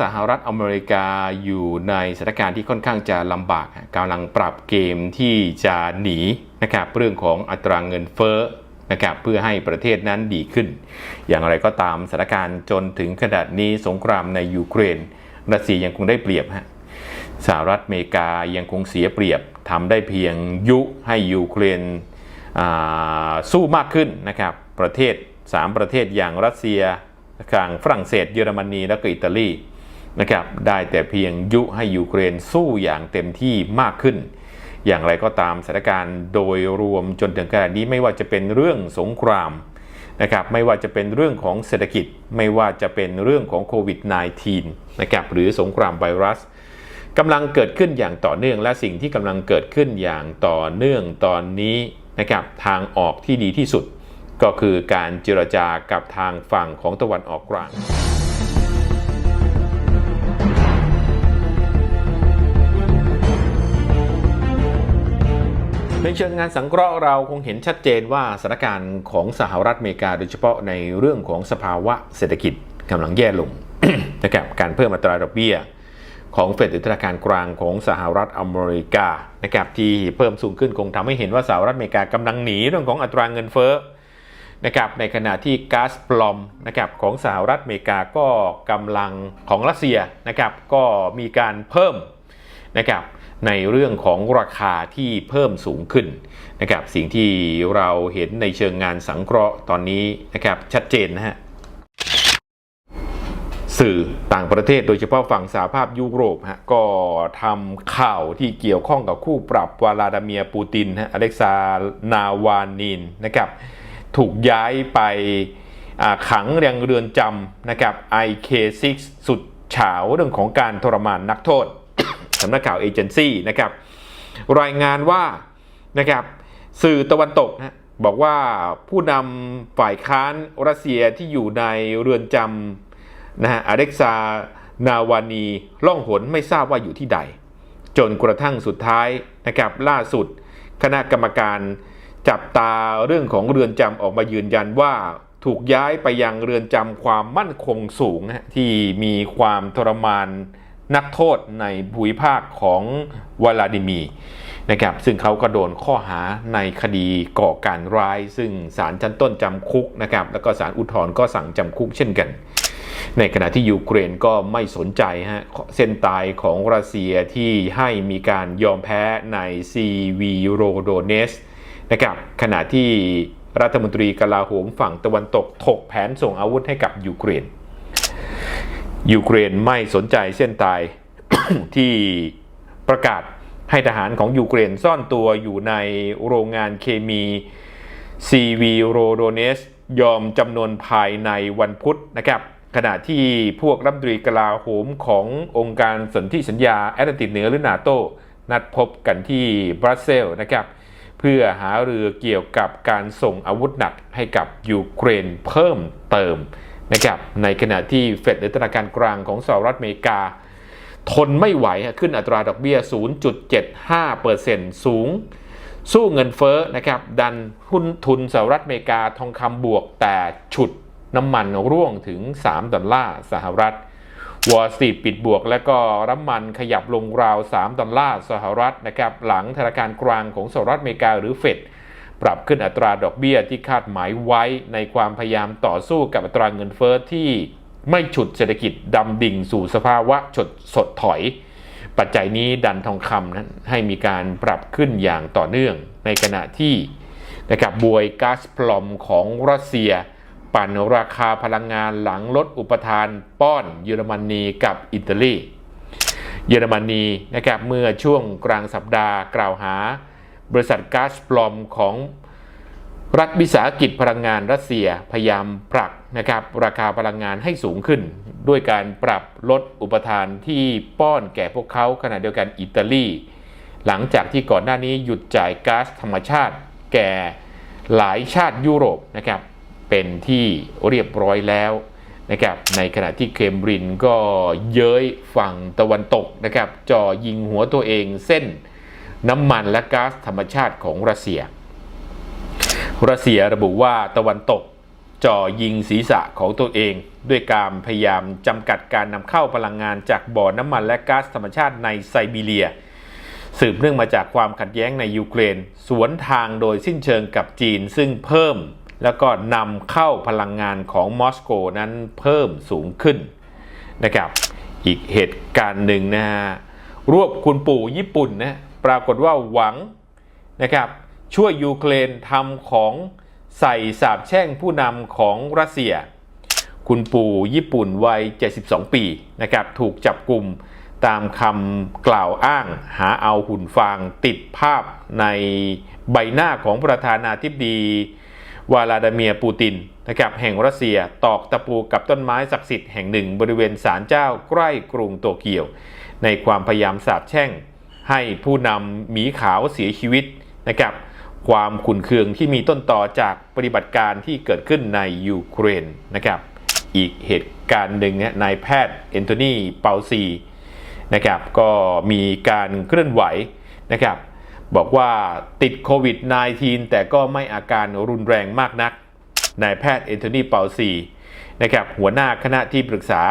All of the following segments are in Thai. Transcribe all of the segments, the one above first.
สหรัฐอเมริกาอยู่ในสถานการณ์ที่ค่อนข้างจะลำบากกำลังปรับเกมที่จะหนีนะครับเรื่องของอัตราเงินเฟ้อนะครับเพื่อให้ประเทศนั้นดีขึ้น อย่างไรก็ตามสถานการณ์จนถึงขนาดนี้สงครามในยูเครนรัสเซียยังคงได้เปรียบฮะสหรัฐอเมริกายังคงเสียเปรียบทำได้เพียงยุให้ยูเครนสู้มากขึ้นนะครับประเทศ 3 ประเทศอย่างรัสเซียทางฝรั่งเศสเยอรมนีและก็อิตาลี นะครับได้แต่เพียงยุให้ยูเครนสู้อย่างเต็มที่มากขึ้น อย่างไรก็ตามสถานการณ์โดยรวมจนถึงขนาดนี้ไม่ว่าจะเป็นเรื่องสงครามนะครับไม่ว่าจะเป็นเรื่องของเศรษฐกิจไม่ว่าจะเป็นเรื่องของโควิด -19 นะครับหรือสงครามไวรัสกำลังเกิดขึ้นอย่างต่อเนื่องและสิ่งที่กำลังเกิดขึ้นอย่างต่อเนื่องตอนนี้นะครับทางออกที่ดีที่สุด ก็คือการเจรจากับทางฝั่งของตะวันออกกลาง ในเชิงงานสังเคราะห์เราคงเห็นชัดเจนว่าสถานการณ์ของสหรัฐอเมริกา โดยเฉพาะในเรื่องของสภาวะเศรษฐกิจกำลังแย่ลงนะครับการเพิ่มอัตราดอกเบี้ยของเฟดหรือธนาคารกลางของสหรัฐอเมริกานะครับที่เพิ่มสูงขึ้นคงทำให้เห็นว่าสหรัฐอเมริกากำลังหนีเรื่องของอัตราเงินเฟ้อนะครับในขณะที่ก๊าซปลอมนะครับของสหรัฐอเมริกาก็กำลังของรัสเซียนะครับก็มีการเพิ่มนะครับ ในเรื่องของราคาที่เพิ่มสูงขึ้นนะครับสิ่งที่เราเห็นในเชิงงานสังเคราะห์ตอนนี้นะครับชัดเจนนะฮะสื่อต่างประเทศโดยเฉพาะฝั่งสหภาพยุโรปฮะก็ทำข่าวที่เกี่ยวข้องกับคู่ปรับวลาดาเมียปูตินฮะอเล็กซานาวานินนะครับถูกย้ายไปอ่าขังยังเรือนจำนะครับ IK6 สุดเฉาเรื่องของการทรมานนักโทษ สำนักข่าวเอเจนซี่นะครับรายงานว่านะครับสื่อตะวันตกนะบอกว่าผู้นำฝ่ายค้านรัสเซียที่อยู่ในเรือนจำนะฮะอเล็กซานาวานีล่องหนไม่ทราบว่าอยู่ที่ใด จนกระทั่งสุดท้ายนะครับล่าสุดคณะกรรมการจับตาเรื่องของเรือนจำออกมายืนยันว่าถูกย้ายไปยังเรือนจำความมั่นคงสูงที่มีความทรมาน นักโทษในภูมิภาคของวลาดิมีร์นะครับซึ่งเขาก็โดนข้อหาในคดีก่อการร้าย ซึ่งศาลชั้นต้นจำคุกนะครับแล้วก็ศาลอุทธรณ์ก็สั่งจำคุกเช่นกัน ในขณะที่ยูเครนก็ไม่สนใจฮะเส้นตายของรัสเซียที่ให้มีการยอมแพ้ในซีวีโรโดเนสนะครับขณะที่รัฐมนตรีกลาโหมฝั่งตะวันตกถกแผนส่งอาวุธให้กับยูเครน ยูเครนไม่สนใจเส้นตายที่ประกาศให้ทหารของยูเครนซ่อนตัวอยู่ในโรงงานเคมีซีวีโรโดเนสยอมจำนวนภายในวันพุธนะครับขณะที่พวกรัฐมนตรีกลาโหมขององค์การสนธิสัญญาแอตแลนติกเหนือหรือนาโตนัดพบกันที่บรัสเซลส์นะครับ เพื่อหาเรือเกี่ยวกับการส่งอาวุธหนักให้กับยูเครนเพิ่มเติม นะครับในขณะที่เฟดหรือธนาคารกลางของสหรัฐอเมริกา ทนไม่ไหวขึ้นอัตราดอกเบี้ย 0.75%สูง สู้เงินเฟ้อนะครับดันหุ้นทุนสหรัฐอเมริกาทองคำบวกแต่ฉุดน้ำมันร่วงถึง 3 ดอลลาร์สหรัฐวอลสตีปิดบวก แล้วก็น้ำมันขยับลงราว 3 ดอลลาร์สหรัฐนะครับหลังธนาคารกลางของสหรัฐอเมริกาหรือเฟด ปรับขึ้นอัตราดอกเบี้ยที่คาดหมายไว้ในความพยายามต่อสู้กับอัตราเงินเฟ้อที่ไม่ฉุดเศรษฐกิจดำดิ่งสู่สภาวะฉดสดถอย ปัจจัยนี้ดันทองคำนั้นให้มีการปรับขึ้นอย่างต่อเนื่องในขณะที่นะครับบวยก๊าซปลอมของรัสเซีย ปั่นราคาพลังงานหลังลดอุปทานป้อนเยอรมนีกับอิตาลีเยอรมนีนะครับเมื่อช่วงกลางสัปดาห์กล่าวหา บริษัทก๊าซปลอมของ รัฐวิสาหกิจพลังงานรัสเซียพยายามปรับนะครับราคาพลังงานให้สูงขึ้น ด้วยการปรับลดอุปทานที่ป้อนแก่พวกเขาขณะเดียวกันอิตาลี หลังจากที่ก่อนหน้านี้หยุดจ่ายก๊าซธรรมชาติแก่หลายชาติยุโรปนะครับเป็นที่เรียบร้อยแล้วนะครับในขณะที่เคมบรินก็เย้ยฝั่งตะวันตกนะครับจ่อยิงหัวตัวเองเส้นน้ำมันและก๊าซธรรมชาติของรัสเซีย รัสเซียระบุว่าตะวันตกจ่อยิงศีรษะของตัวเอง ด้วยการพยายามจำกัดการนำเข้าพลังงานจากบ่อน้ำมันและก๊าซธรรมชาติในไซบีเรีย สืบเนื่องมาจากความขัดแย้งในยูเครน สวนทางโดยสิ้นเชิงกับจีนซึ่งเพิ่ม แล้วก็นำเข้าพลังงานของมอสโกนั้นเพิ่มสูงขึ้นนะครับอีกเหตุการณ์หนึ่งนะฮะรวบคุณปู่ญี่ปุ่นนะปรากฏว่าหวังนะครับ ช่วยยูเครนทำของใส่สาบแช่งผู้นำของรัสเซีย คุณปู่ญี่ปุ่นวัย 72 ปีนะครับถูกจับกลุ่มตามคำกล่าวอ้างหาเอาหุ่นฟางติดภาพในใบหน้าของประธานาธิบดีวลาดาเมียปูตินนะครับแห่งรัสเซียตอกตะปูกับต้นไม้ศักดิ์สิทธิ์แห่งหนึ่งบริเวณศาลเจ้าใกล้กรุงโตเกียว ในความพยายามสาบแช่ง ให้ผู้นำหมีขาวเสียชีวิตนะครับ ความขุนเคืองที่มีต้นต่อจากปฏิบัติการที่เกิดขึ้นในยูเครนนะครับ อีกเหตุการณ์หนึ่งเนี่ยนายแพทย์เอนโทนีเปาซีนะครับก็มีการเคลื่อนไหวนะครับ บอกว่าติดโควิด -19 แต่ก็ไม่อาการรุนแรงมากนักนายแพทย์เอนโทนีเปาซีนะครับหัวหน้าคณะที่ปรึกษา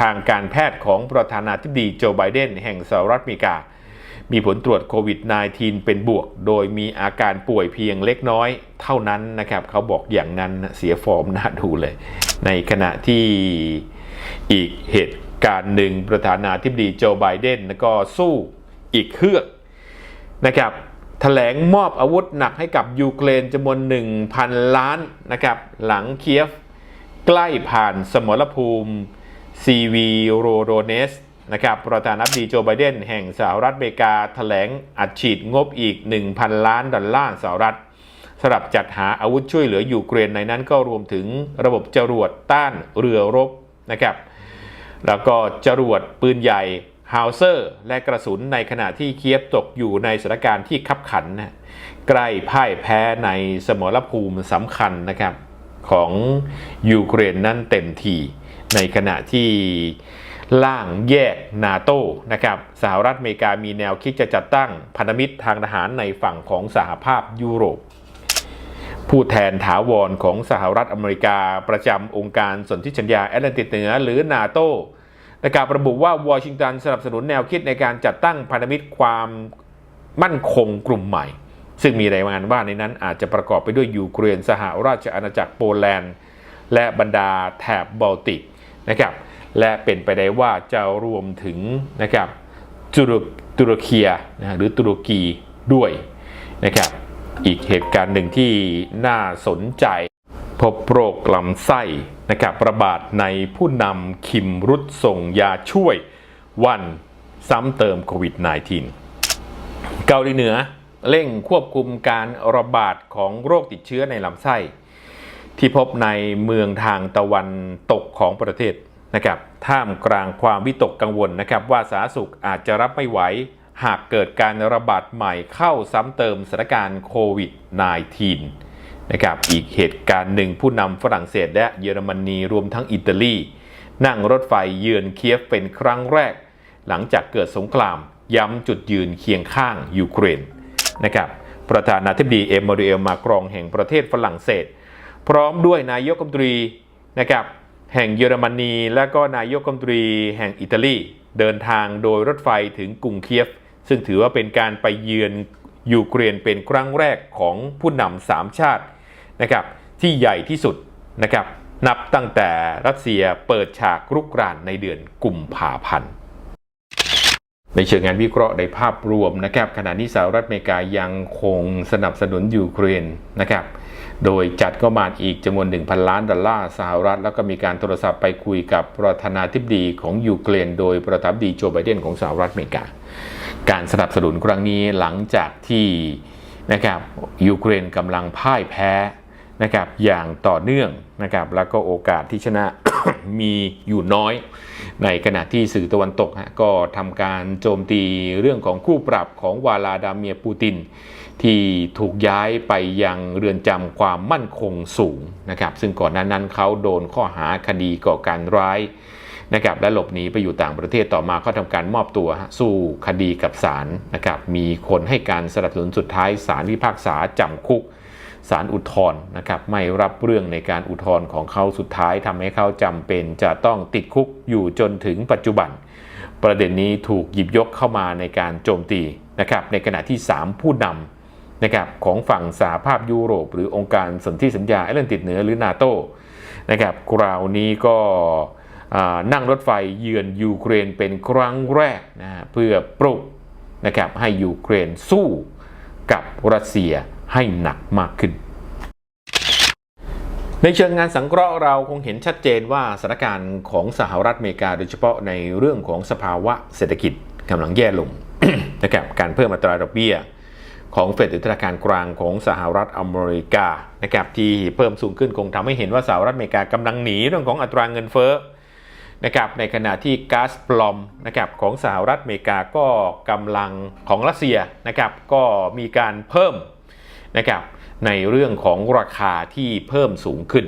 ทางการแพทย์ของประธานาธิบดีโจไบเดนแห่งสหรัฐอเมริกา มีผลตรวจโควิด -19 เป็นบวก โดยมีอาการป่วยเพียงเล็กน้อยเท่านั้นนะครับเขาบอกอย่างนั้นเสียฟอร์มน่าดูเลย ในขณะที่อีกเหตุการณ์หนึ่งประธานาธิบดีโจไบเดนก็สู้อีกเฮือกนะครับแถลงมอบอาวุธหนักให้กับยูเครนจำนวน 1,000 ล้านนะครับหลังเคียฟใกล้ผ่านสมรภูมิซีวีโรโดเนส นะครับประธานาธิบดีโจไบเดนแห่งสหรัฐอเมริกาแถลงอัดฉีดงบอีก 1,000 ล้านดอลลาร์สหรัฐสำหรับจัดหาอาวุธช่วยเหลือยูเครนในนั้นก็รวมถึงระบบจรวดต้านเรือรบนะครับแล้วก็จรวดปืนใหญ่ฮาวเซอร์และกระสุนในขณะที่เคียบตกอยู่ในสถานการณ์ที่ขับขันนะใกล้พ่ายแพ้ในสมรภูมิสำคัญนะครับของยูเครนนั้นเต็มทีในขณะที่ ล่างแยกนาโตนะครับสหรัฐอเมริกามีแนวคิดจะจัดตั้งพันธมิตรทางทหารในฝั่งของสหภาพยุโรป ผู้แทนถาวรของสหรัฐอเมริกาประจำองค์การสนธิสัญญาแอตแลนติกเหนือหรือนาโตนะครับระบุว่าวอชิงตันสนับสนุนแนวคิดในการจัดตั้งพันธมิตรความมั่นคงกลุ่มใหม่ ซึ่งมีรายงานว่าในนั้นอาจจะประกอบไปด้วยยูเครนสหราชอาณาจักรโปแลนด์ และบรรดาแถบบอลติกนะครับ และเป็นไปได้ว่าจะรวมถึงนะครับตุรตุรเคียนะหรือตุรกีด้วยนะครับอีกเหตุการณ์หนึ่งที่น่าสนใจ พบโรคลำไส้นะครับระบาดในผู้นำคิมรุดส่งยาช่วยวันซ้ำเติมโควิด -19 เกาหลีเหนือเร่งควบคุมการระบาดของโรคติดเชื้อในลำไส้ ที่พบในเมืองทางตะวันตกของประเทศ นะครับท่ามกลางความวิตกกังวลนะครับว่าสาธารณสุขอาจจะรับไม่ไหว หากเกิดการระบาดใหม่เข้าซ้ำเติมสถานการณ์โควิด -19 นะครับอีกเหตุการณ์หนึ่งผู้นำฝรั่งเศสและเยอรมนีรวมทั้งอิตาลี นั่งรถไฟเยือนเคียฟเป็นครั้งแรก หลังจากเกิดสงคราม ย้ำจุดยืนเคียงข้างยูเครนนะครับประธานาธิบดีเอมมานูเอลมากรองแห่งประเทศฝรั่งเศส พร้อมด้วยนายกรัฐมนตรีนะครับ แห่งเยอรมนี และก็นายกรัฐมนตรีแห่งอิตาลีเดินทางโดยรถไฟถึงกรุงเคียฟ ซึ่งถือว่าเป็นการไปเยือนยูเครนเป็นครั้งแรกของผู้นำสามชาตินะครับที่ใหญ่ที่สุดนะครับนับตั้งแต่รัสเซียเปิดฉากรุกรานในเดือนกุมภาพันธ์ในเชิงงานวิเคราะห์ในภาพรวมนะครับขณะนี้สหรัฐอเมริกายังคงสนับสนุนยูเครนนะครับ โดยจัดก็มาอีกจำนวน 1,000 ล้านดอลลาร์สหรัฐ แล้วก็มีการโทรศัพท์ไปคุยกับประธานาธิบดีของยูเครนโดยประธานาธิบดีโจไบเดนของสหรัฐอเมริกา การสนับสนุนครั้งนี้หลังจากที่นะครับยูเครนกำลังพ่ายแพ้นะครับอย่างต่อเนื่องนะครับแล้วก็โอกาสที่ชนะมีอยู่น้อย ในขณะที่สื่อตะวันตกฮะก็ทำการโจมตีเรื่องของคู่ปรับของวาลาดาเมียปูติน ที่ถูกย้ายไปยังเรือนจำความมั่นคงสูงนะครับซึ่งก่อนหน้านั้นเขาโดนข้อหาคดีก่อการร้ายนะครับและหลบหนีไปอยู่ต่างประเทศต่อมาเขาทำการมอบตัวสู้คดีกับศาลนะครับมีคนให้การสนับสนุนสุดท้ายศาลพิพากษาจำคุกศาลอุทธรณ์นะครับไม่รับเรื่องในการอุทธรณ์ของเขาสุดท้ายทำให้เขาจำเป็นจะต้องติดคุกอยู่จนถึงปัจจุบัน ประเด็นนี้ถูกหยิบยกเข้ามาในการโจมตีนะครับในขณะที่ 3 ผู้นำ นะครับของฝั่งสหภาพยุโรป หรือองค์การสนธิสัญญาเอเลนติดเหนือหรือนาโตนะครับคราวนี้ก็นั่งรถไฟเยือนยูเครนเป็นครั้งแรกนะฮะเพื่อปลุกนะครับให้ยูเครนสู้กับรัสเซียให้หนักมากขึ้น ในเชิงงานสังเคราะห์เราคงเห็นชัดเจนว่าสถานการณ์ของสหรัฐอเมริกา โดยเฉพาะในเรื่องของสภาวะเศรษฐกิจกำลังแย่ลงนะครับการเพิ่มอัตราดอกเบี้ย ของเฟดหรือธนาคารกลางของสหรัฐอเมริกานะครับที่เพิ่มสูงขึ้นคงทำให้เห็นว่าสหรัฐอเมริกากำลังหนีเรื่องของอัตราเงินเฟ้อนะครับในขณะที่ก๊าซปลอมนะครับของสหรัฐอเมริกาก็กำลังของรัสเซียนะครับก็มีการเพิ่มนะครับในเรื่องของราคาที่เพิ่มสูงขึ้น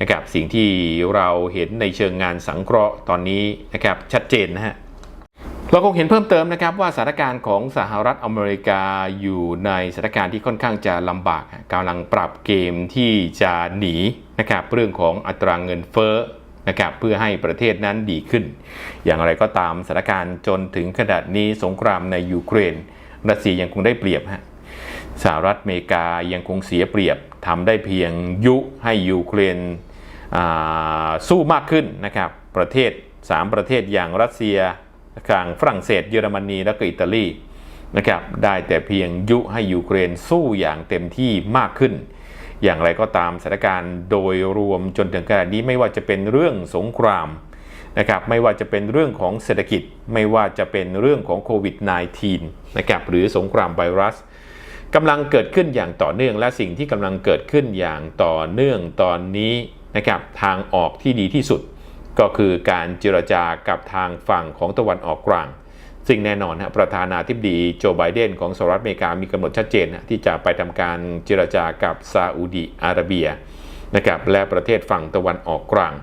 นะครับสิ่งที่เราเห็นในเชิงงานสังเคราะห์ตอนนี้นะครับชัดเจนนะฮะ เราคงเห็นเพิ่มเติมนะครับว่าสถานการณ์ของสหรัฐอเมริกาอยู่ในสถานการณ์ที่ค่อนข้างจะลำบากกำลังปรับเกมที่จะหนีนะครับเรื่องของอัตราเงินเฟ้อนะครับเพื่อให้ประเทศนั้นดีขึ้น อย่างไรก็ตามสถานการณ์จนถึงขนาดนี้สงครามในยูเครนรัสเซียยังคงได้เปรียบฮะสหรัฐอเมริกายังคงเสียเปรียบทำได้เพียงยุให้ยูเครนสู้มากขึ้นนะครับประเทศ 3 ประเทศอย่างรัสเซีย กลางฝรั่งเศสเยอรมนีและก็อิตาลีนะครับได้แต่เพียงยุให้ยูเครนสู้อย่างเต็มที่มากขึ้น อย่างไรก็ตามสถานการณ์โดยรวมจนถึงขนาดนี้ไม่ว่าจะเป็นเรื่องสงครามนะครับไม่ว่าจะเป็นเรื่องของเศรษฐกิจไม่ว่าจะเป็นเรื่องของโควิด -19 นะครับหรือสงครามไวรัสกำลังเกิดขึ้นอย่างต่อเนื่องและสิ่งที่กำลังเกิดขึ้นอย่างต่อเนื่องตอนนี้นะครับทางออกที่ดีที่สุด ก็คือการเจรจากับทางฝั่งของตะวันออกกลาง ซึ่งแน่นอนฮะประธานาธิบดีโจไบเดนของสหรัฐอเมริกามีกำหนดชัดเจนฮะที่จะไปทำการเจรจากับซาอุดีอาระเบียนะครับและประเทศฝั่งตะวันออกกลาง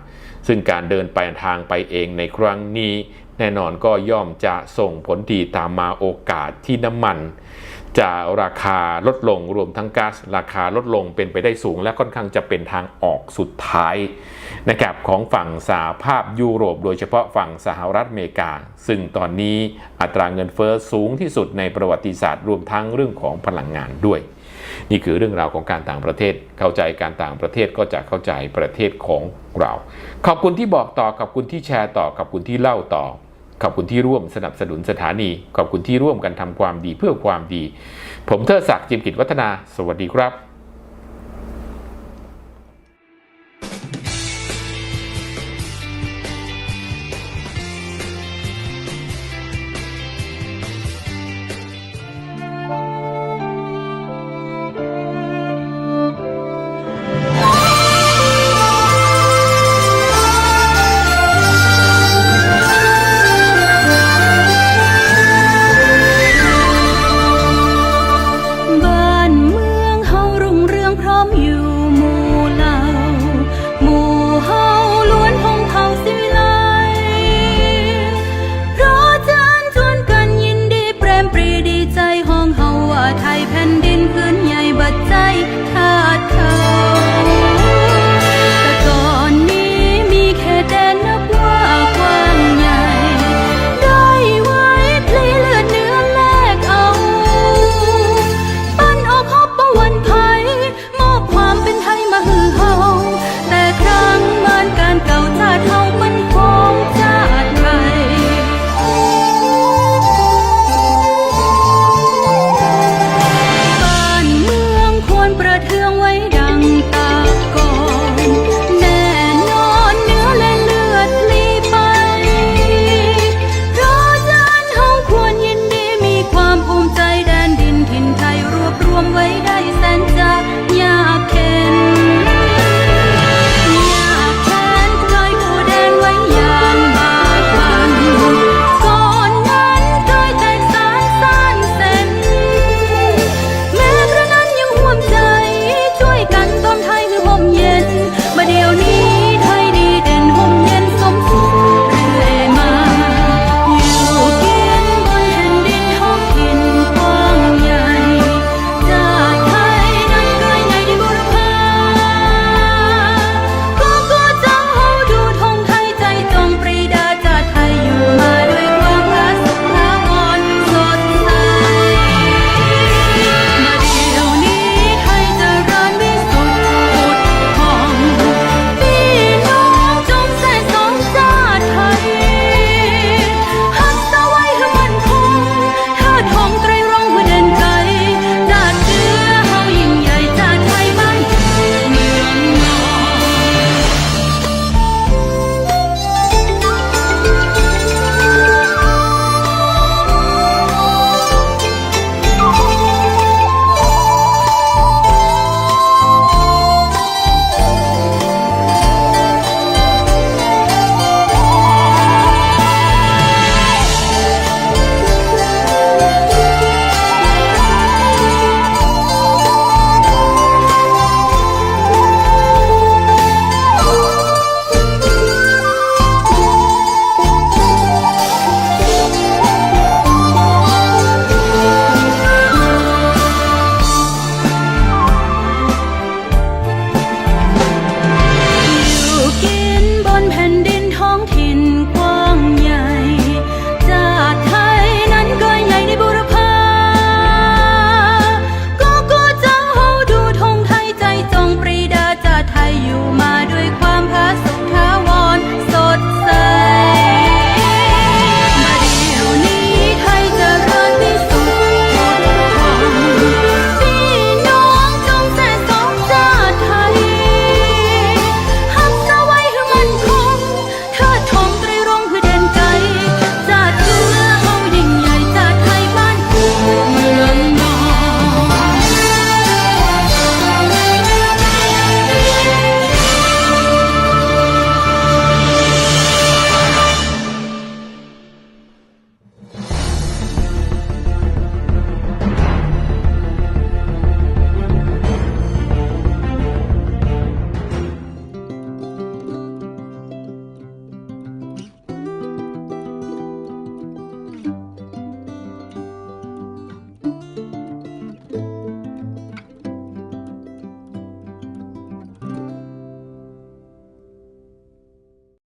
ซึ่งการเดินไปทางไปเองในครั้งนี้ แน่นอนก็ย่อมจะส่งผลดีตามมาโอกาสที่น้ำมัน จะราคาลดลงรวมทั้งก๊าซราคาลดลงเป็นไปได้สูง และค่อนข้างจะเป็นทางออกสุดท้ายนะครับของฝั่งสหภาพยุโรป โดยเฉพาะฝั่งสหรัฐอเมริกา ซึ่งตอนนี้อัตราเงินเฟอ้อสูงที่สุดในประวัติศาสตร์รวมทั้งเรื่องของพลังงานด้วย นี่คือเรื่องราวของการต่างประเทศเข้าใจการต่างประเทศก็จะเข้าใจประเทศของเรา ขอบคุณที่บอกต่อขอบคุณที่แชร์ต่อขอบคุณที่เล่าต่อ ขอบคุณที่ร่วมสนับสนุนสถานี ขอบคุณที่ร่วมกันทำความดีเพื่อความดี ผมเทิดศักดิ์จิมกิจวัฒนา สวัสดีครับ